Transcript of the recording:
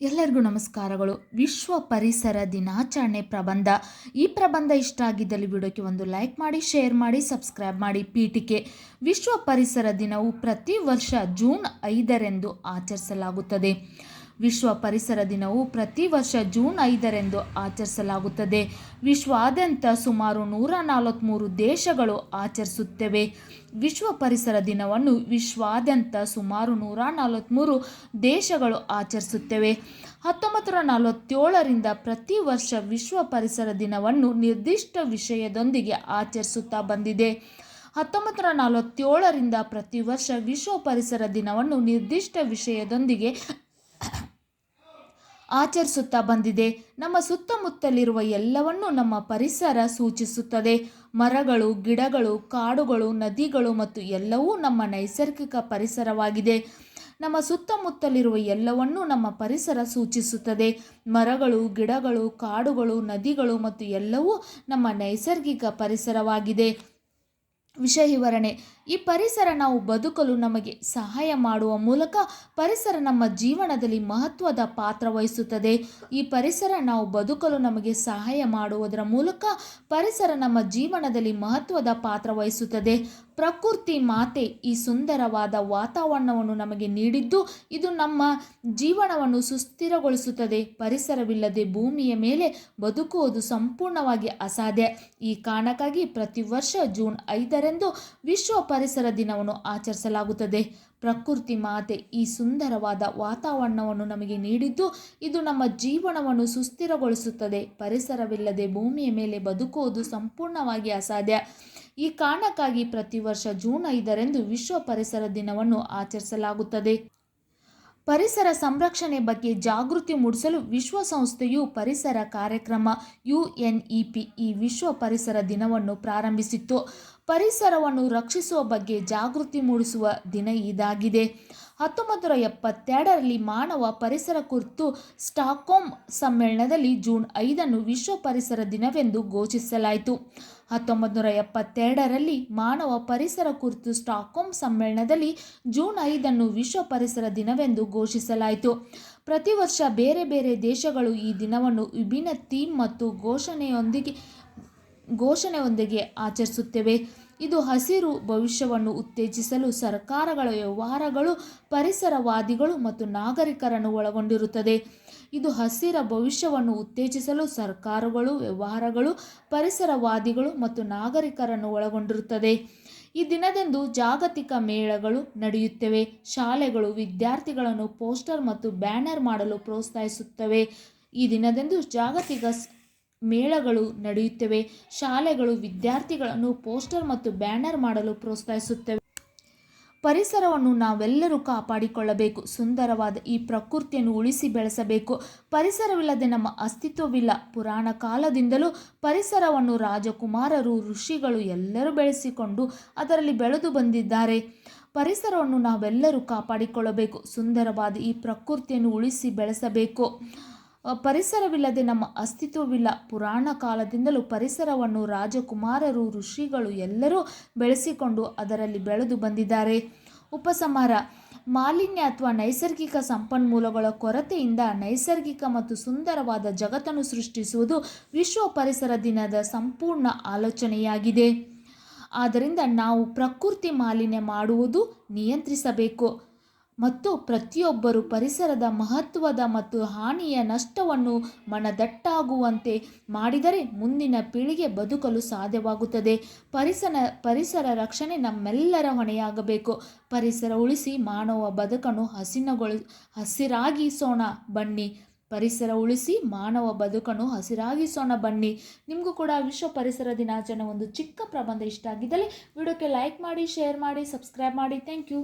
ಎಲ್ಲರಿಗೂ ನಮಸ್ಕಾರಗಳು. ವಿಶ್ವ ಪರಿಸರ ದಿನಾಚರಣೆ ಪ್ರಬಂಧ. ಈ ಪ್ರಬಂಧ ಇಷ್ಟ ಆಗಿದ್ದಲ್ಲಿ ವಿಡಿಯೋಕ್ಕೆ ಒಂದು ಲೈಕ್ ಮಾಡಿ, ಶೇರ್ ಮಾಡಿ, ಸಬ್ಸ್ಕ್ರೈಬ್ ಮಾಡಿ. ಪೀಠಿಕೆ. ವಿಶ್ವ ಪರಿಸರ ದಿನವು ಪ್ರತಿ ವರ್ಷ ಜೂನ್ ಐದರಂದು ಆಚರಿಸಲಾಗುತ್ತದೆ. ವಿಶ್ವ ಪರಿಸರ ದಿನವು ಪ್ರತಿ ವರ್ಷ ಜೂನ್ ಐದರಂದು ಆಚರಿಸಲಾಗುತ್ತದೆ. ವಿಶ್ವಾದ್ಯಂತ ಸುಮಾರು ನೂರ ನಲವತ್ತ್ಮೂರು ದೇಶಗಳು ಆಚರಿಸುತ್ತವೆ. ವಿಶ್ವ ಪರಿಸರ ದಿನವನ್ನು ವಿಶ್ವಾದ್ಯಂತ ಸುಮಾರು ನೂರ ನಲವತ್ತ್ಮೂರು ದೇಶಗಳು ಆಚರಿಸುತ್ತವೆ. ಹತ್ತೊಂಬತ್ತು ನೂರ ನಲವತ್ತೇಳರಿಂದ ಪ್ರತಿ ವರ್ಷ ವಿಶ್ವ ಪರಿಸರ ದಿನವನ್ನು ನಿರ್ದಿಷ್ಟ ವಿಷಯದೊಂದಿಗೆ ಆಚರಿಸುತ್ತಾ ಬಂದಿದೆ. ಹತ್ತೊಂಬತ್ತು ನೂರ ನಲವತ್ತೇಳರಿಂದ ಪ್ರತಿ ವರ್ಷ ವಿಶ್ವ ಪರಿಸರ ದಿನವನ್ನು ನಿರ್ದಿಷ್ಟ ವಿಷಯದೊಂದಿಗೆ ಆಚರಿಸುತ್ತಾ ಬಂದಿದೆ. ನಮ್ಮ ಸುತ್ತಮುತ್ತಲಿರುವ ಎಲ್ಲವನ್ನೂ ನಮ್ಮ ಪರಿಸರ ಸೂಚಿಸುತ್ತದೆ. ಮರಗಳು, ಗಿಡಗಳು, ಕಾಡುಗಳು, ನದಿಗಳು ಮತ್ತು ಎಲ್ಲವೂ ನಮ್ಮ ನೈಸರ್ಗಿಕ ಪರಿಸರವಾಗಿದೆ. ನಮ್ಮ ಸುತ್ತಮುತ್ತಲಿರುವ ಎಲ್ಲವನ್ನೂ ನಮ್ಮ ಪರಿಸರ ಸೂಚಿಸುತ್ತದೆ. ಮರಗಳು, ಗಿಡಗಳು, ಕಾಡುಗಳು, ನದಿಗಳು ಮತ್ತು ಎಲ್ಲವೂ ನಮ್ಮ ನೈಸರ್ಗಿಕ ಪರಿಸರವಾಗಿದೆ. ವಿಷಯ ವಿವರಣೆ ಈ ಪರಿಸರ ನಾವು ಬದುಕಲು ನಮಗೆ ಸಹಾಯ ಮಾಡುವ ಮೂಲಕ ಪರಿಸರ ನಮ್ಮ ಜೀವನದಲ್ಲಿ ಮಹತ್ವದ ಪಾತ್ರ ವಹಿಸುತ್ತದೆ. ಈ ಪರಿಸರ ನಾವು ಬದುಕಲು ನಮಗೆ ಸಹಾಯ ಮಾಡುವುದರ ಮೂಲಕ ಪರಿಸರ ನಮ್ಮ ಜೀವನದಲ್ಲಿ ಮಹತ್ವದ ಪಾತ್ರ ವಹಿಸುತ್ತದೆ. ಪ್ರಕೃತಿ ಮಾತೆ ಈ ಸುಂದರವಾದ ವಾತಾವರಣವನ್ನು ನಮಗೆ ನೀಡಿದ್ದು, ಇದು ನಮ್ಮ ಜೀವನವನ್ನು ಸುಸ್ಥಿರಗೊಳಿಸುತ್ತದೆ. ಪರಿಸರವಿಲ್ಲದೆ ಭೂಮಿಯ ಮೇಲೆ ಬದುಕುವುದು ಸಂಪೂರ್ಣವಾಗಿ ಅಸಾಧ್ಯ. ಈ ಕಾರಣಕ್ಕಾಗಿ ಪ್ರತಿ ವರ್ಷ ಜೂನ್ ಐದರಂದು ವಿಶ್ವ ಪರಿಸರ ದಿನವನ್ನು ಆಚರಿಸಲಾಗುತ್ತದೆ. ಪ್ರಕೃತಿ ಮಾತೆ ಈ ಸುಂದರವಾದ ವಾತಾವರಣವನ್ನು ನಮಗೆ ನೀಡಿದ್ದು, ಇದು ನಮ್ಮ ಜೀವನವನ್ನು ಸುಸ್ಥಿರಗೊಳಿಸುತ್ತದೆ. ಪರಿಸರವಿಲ್ಲದೆ ಭೂಮಿಯ ಮೇಲೆ ಬದುಕುವುದು ಸಂಪೂರ್ಣವಾಗಿ ಅಸಾಧ್ಯ. ಈ ಕಾರಣಕ್ಕಾಗಿ ಪ್ರತಿ ವರ್ಷ ಜೂನ್ ಐದರಂದು ವಿಶ್ವ ಪರಿಸರ ದಿನವನ್ನು ಆಚರಿಸಲಾಗುತ್ತದೆ. ಪರಿಸರ ಸಂರಕ್ಷಣೆ ಬಗ್ಗೆ ಜಾಗೃತಿ ಮೂಡಿಸಲು ವಿಶ್ವಸಂಸ್ಥೆಯು ಪರಿಸರ ಕಾರ್ಯಕ್ರಮ ಯುಎನ್ಇಪಿ ಈ ವಿಶ್ವ ಪರಿಸರ ದಿನವನ್ನು ಪ್ರಾರಂಭಿಸಿತ್ತು. ಪರಿಸರವನ್ನು ರಕ್ಷಿಸುವ ಬಗ್ಗೆ ಜಾಗೃತಿ ಮೂಡಿಸುವ ದಿನ ಇದಾಗಿದೆ. ಹತ್ತೊಂಬತ್ತು ನೂರ ಎಪ್ಪತ್ತೆರಡರಲ್ಲಿ ಮಾನವ ಪರಿಸರ ಕುರಿತು ಸ್ಟಾಕ್ಹೋಮ್ ಸಮ್ಮೇಳನದಲ್ಲಿ ಜೂನ್ ಐದನ್ನು ವಿಶ್ವ ಪರಿಸರ ದಿನವೆಂದು ಘೋಷಿಸಲಾಯಿತು. ಹತ್ತೊಂಬತ್ತು ನೂರ ಎಪ್ಪತ್ತೆರಡರಲ್ಲಿ ಮಾನವ ಪರಿಸರ ಕುರಿತು ಸ್ಟಾಕ್ಹೋಮ್ ಸಮ್ಮೇಳನದಲ್ಲಿ ಜೂನ್ ಐದನ್ನು ವಿಶ್ವ ಪರಿಸರ ದಿನವೆಂದು ಘೋಷಿಸಲಾಯಿತು. ಪ್ರತಿ ವರ್ಷ ಬೇರೆ ಬೇರೆ ದೇಶಗಳು ಈ ದಿನವನ್ನು ವಿಭಿನ್ನ ಥೀಮ್ ಮತ್ತು ಘೋಷಣೆಯೊಂದಿಗೆ ಘೋಷಣೆಯೊಂದಿಗೆ ಆಚರಿಸುತ್ತೇವೆ. ಇದು ಹಸಿರು ಭವಿಷ್ಯವನ್ನು ಉತ್ತೇಜಿಸಲು ಸರ್ಕಾರಗಳ ವ್ಯವಹಾರಗಳು, ಪರಿಸರವಾದಿಗಳು ಮತ್ತು ನಾಗರಿಕರನ್ನು ಒಳಗೊಂಡಿರುತ್ತದೆ. ಇದು ಹಸಿರ ಭವಿಷ್ಯವನ್ನು ಉತ್ತೇಜಿಸಲು ಸರ್ಕಾರಗಳು, ವ್ಯವಹಾರಗಳು, ಪರಿಸರವಾದಿಗಳು ಮತ್ತು ನಾಗರಿಕರನ್ನು ಒಳಗೊಂಡಿರುತ್ತದೆ. ಈ ದಿನದಂದು ಜಾಗತಿಕ ಮೇಳಗಳು ನಡೆಯುತ್ತವೆ. ಶಾಲೆಗಳು, ವಿದ್ಯಾರ್ಥಿಗಳನ್ನು ಪೋಸ್ಟರ್ ಮತ್ತು ಬ್ಯಾನರ್ ಮಾಡಲು ಪ್ರೋತ್ಸಾಹಿಸುತ್ತವೆ. ಈ ದಿನದಂದು ಜಾಗತಿಕ ಮೇಳಗಳು ನಡೆಯುತ್ತವೆ. ಶಾಲೆಗಳು ವಿದ್ಯಾರ್ಥಿಗಳನ್ನು ಪೋಸ್ಟರ್ ಮತ್ತು ಬ್ಯಾನರ್ ಮಾಡಲು ಪ್ರೋತ್ಸಾಹಿಸುತ್ತವೆ. ಪರಿಸರವನ್ನು ನಾವೆಲ್ಲರೂ ಕಾಪಾಡಿಕೊಳ್ಳಬೇಕು. ಸುಂದರವಾದ ಈ ಪ್ರಕೃತಿಯನ್ನು ಉಳಿಸಿ ಬೆಳೆಸಬೇಕು. ಪರಿಸರವಿಲ್ಲದೆ ನಮ್ಮ ಅಸ್ತಿತ್ವವಿಲ್ಲ. ಪುರಾಣ ಕಾಲದಿಂದಲೂ ಪರಿಸರವನ್ನು ರಾಜಕುಮಾರರು, ಋಷಿಗಳು ಎಲ್ಲರೂ ಬೆಳೆಸಿಕೊಂಡು ಅದರಲ್ಲಿ ಬೆಳೆದು ಬಂದಿದ್ದಾರೆ. ಪರಿಸರವನ್ನು ನಾವೆಲ್ಲರೂ ಕಾಪಾಡಿಕೊಳ್ಳಬೇಕು. ಸುಂದರವಾದ ಈ ಪ್ರಕೃತಿಯನ್ನು ಉಳಿಸಿ ಬೆಳೆಸಬೇಕು. ಪರಿಸರವಿಲ್ಲದೆ ನಮ್ಮ ಅಸ್ತಿತ್ವವಿಲ್ಲ. ಪುರಾಣ ಕಾಲದಿಂದಲೂ ಪರಿಸರವನ್ನು ರಾಜಕುಮಾರರು, ಋಷಿಗಳು ಎಲ್ಲರೂ ಬೆಳೆಸಿಕೊಂಡು ಅದರಲ್ಲಿ ಬೆಳೆದು ಬಂದಿದ್ದಾರೆ. ಉಪಸಂಹಾರ. ಮಾಲಿನ್ಯ ಅಥವಾ ನೈಸರ್ಗಿಕ ಸಂಪನ್ಮೂಲಗಳ ಕೊರತೆಯಿಂದ ನೈಸರ್ಗಿಕ ಮತ್ತು ಸುಂದರವಾದ ಜಗತ್ತನ್ನು ಸೃಷ್ಟಿಸುವುದು ವಿಶ್ವ ಪರಿಸರ ದಿನದ ಸಂಪೂರ್ಣ ಆಲೋಚನೆಯಾಗಿದೆ. ಆದ್ದರಿಂದ ನಾವು ಪ್ರಕೃತಿ ಮಾಲಿನ್ಯ ಮಾಡುವುದು ನಿಯಂತ್ರಿಸಬೇಕು. ಮತ್ತು ಪ್ರತಿಯೊಬ್ಬರು ಪರಿಸರದ ಮಹತ್ವದ ಮತ್ತು ಹಾನಿಯ ನಷ್ಟವನ್ನು ಮನದಟ್ಟಾಗುವಂತೆ ಮಾಡಿದರೆ ಮುಂದಿನ ಪೀಳಿಗೆ ಬದುಕಲು ಸಾಧ್ಯವಾಗುತ್ತದೆ. ಪರಿಸರ ಪರಿಸರ ರಕ್ಷಣೆ ನಮ್ಮೆಲ್ಲರ ಹೊಣೆಯಾಗಬೇಕು. ಪರಿಸರ ಉಳಿಸಿ ಮಾನವ ಬದುಕನ್ನು ಹಸಿನಗೊಳಿ, ಹಸಿರಾಗಿಸೋಣ ಬನ್ನಿ. ಪರಿಸರ ಉಳಿಸಿ ಮಾನವ ಬದುಕನ್ನು ಹಸಿರಾಗಿಸೋಣ ಬನ್ನಿ. ನಿಮಗೂ ಕೂಡ ವಿಶ್ವ ಪರಿಸರ ದಿನಾಚರಣೆ ಒಂದು ಚಿಕ್ಕ ಪ್ರಬಂಧ ಇಷ್ಟ ಆಗಿದ್ದಲ್ಲಿ ವಿಡಿಯೋಕ್ಕೆ ಲೈಕ್ ಮಾಡಿ ಶೇರ್ ಮಾಡಿ ಸಬ್ಸ್ಕ್ರೈಬ್ ಮಾಡಿ. Thank you